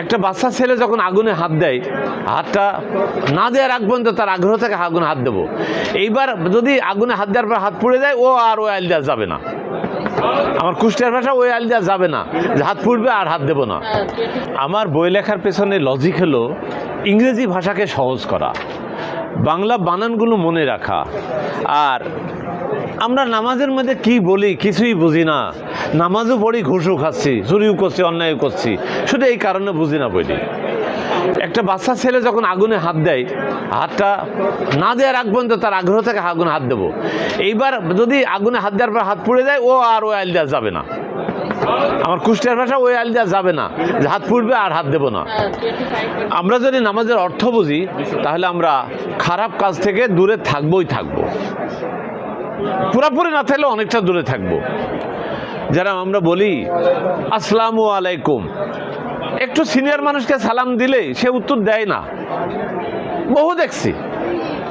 একটা বাচ্চা ছেলে যখন আগুনে হাত দেয়, হাতটা না দেওয়ার আগ পর্যন্ত তার আগ্রহ থেকে আগুনে হাত দেবো। এইবার যদি আগুনে হাত দেওয়ার পর হাত পুড়ে যায়, ও আর ওই আইল দেওয়া যাবে না। আমার কুষ্টিয়ার ভাষা, ওই আইল দেওয়া যাবে না। হাত পুড়বে আর হাত দেবো না। আমার বই লেখার পেছনে লজিক হলো ইংরেজি ভাষাকে সহজ করা, বাংলা বানানগুলো মনে রাখা, আর আমরা নামাজের মধ্যে কি বলি কিছুই বুঝি না। নামাজও পড়ি, ঘুষও খাচ্ছি, চুরিও করছি অন্যায় করছি। শুধু এই কারণে বুঝি না বলি একটা বাচ্চা ছেলে যখন আগুনে হাত দেয়, হাতটা না দেওয়ার আগ পর্যন্ত তার আগ্রহ থেকে আগুনে হাত দেবো। এইবার যদি আগুনে হাত দেওয়ার পর হাত পুড়ে যায়, ও আর ওই আইল দেওয়া যাবে না। আমার কুষ্টিয়ার ভাষা, ওই আইল দেওয়া যাবে না। যে হাত পুড়বে আর হাত দেবো না। আমরা যদি নামাজের অর্থ বুঝি, তাহলে আমরা খারাপ কাজ থেকে দূরে থাকবোই থাকব। পুরাপুরি না থাকলে অনেকটা দূরে থাকব। যারা আমরা বলি, আসসালামু আলাইকুম। একটু সিনিয়র মানুষকে সালাম দিলে সে উত্তর দেয় না। বহু দেখছি।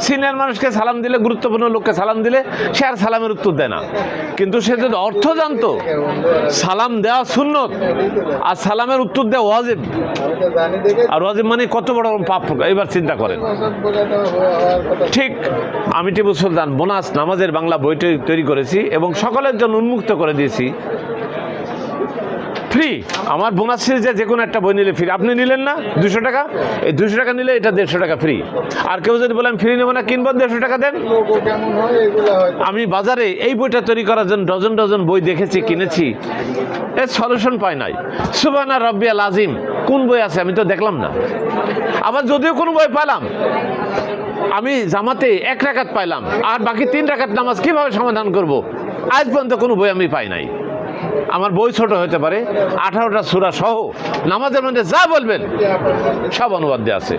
সিনিয়র মানুষকে সালাম দিলে, গুরুত্বপূর্ণ লোককে সালাম দিলে, সে আর সালামের উত্তর দেয় না। কিন্তু সে যদি অর্থ জানতো, সালাম দেওয়া সুন্নত, আর সালামের উত্তর দেওয়া ওয়াজিব। আর ওয়াজিব মানে কত বড় পাপ এবার চিন্তা করেন। ঠিক, আমি টিপু সুলতান, বোনাস নামাজের বাংলা বইটি তৈরি করেছি এবং সকলের জন্য উন্মুক্ত করে দিয়েছি। ফ্রি আমার বোনাস সিরিজে যে কোনো একটা বই নিলে ফ্রি আপনি নিলেন না? দুশো টাকা? এই দুশো টাকা নিলে এটা দেড়শো টাকা ফ্রি আর কেউ যদি বলেন ফ্রি নেব না, কিনবো, দেড়শো টাকা দেন? আমি বাজারে এই বইটা তৈরি করার জন্য ডজন ডজন বই দেখেছি, কিনেছি। এর সলিউশন পাই নাই। সুবানা রব্বিয়াল আজিম কোন বই আছে? আমি তো দেখলাম না। আবার যদিও কোনো বই পেলাম আমি জামাতে এক রাকাত পাইলাম, আর বাকি তিন রাকাত নামাজ কীভাবে সমাধান করব? আজ পর্যন্ত কোনো বই আমি পাই নাই। আমার বই ছোট হতে পারে, আঠারোটা সুরা সহ নামাজের মধ্যে যা বলবেন, সব অনুবাদ দেওয়া আছে।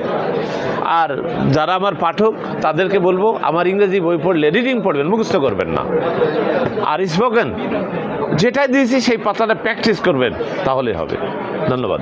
আর যারা আমার পাঠক, তাদেরকে বলব, আমার ইংরেজি বই পড়লে রিডিং পড়বেন, মুখস্থ করবেন না। আর স্পোকেন যেটাই দিয়েছি, সেই পাতাটা প্র্যাকটিস করবেন তাহলে হবে। ধন্যবাদ।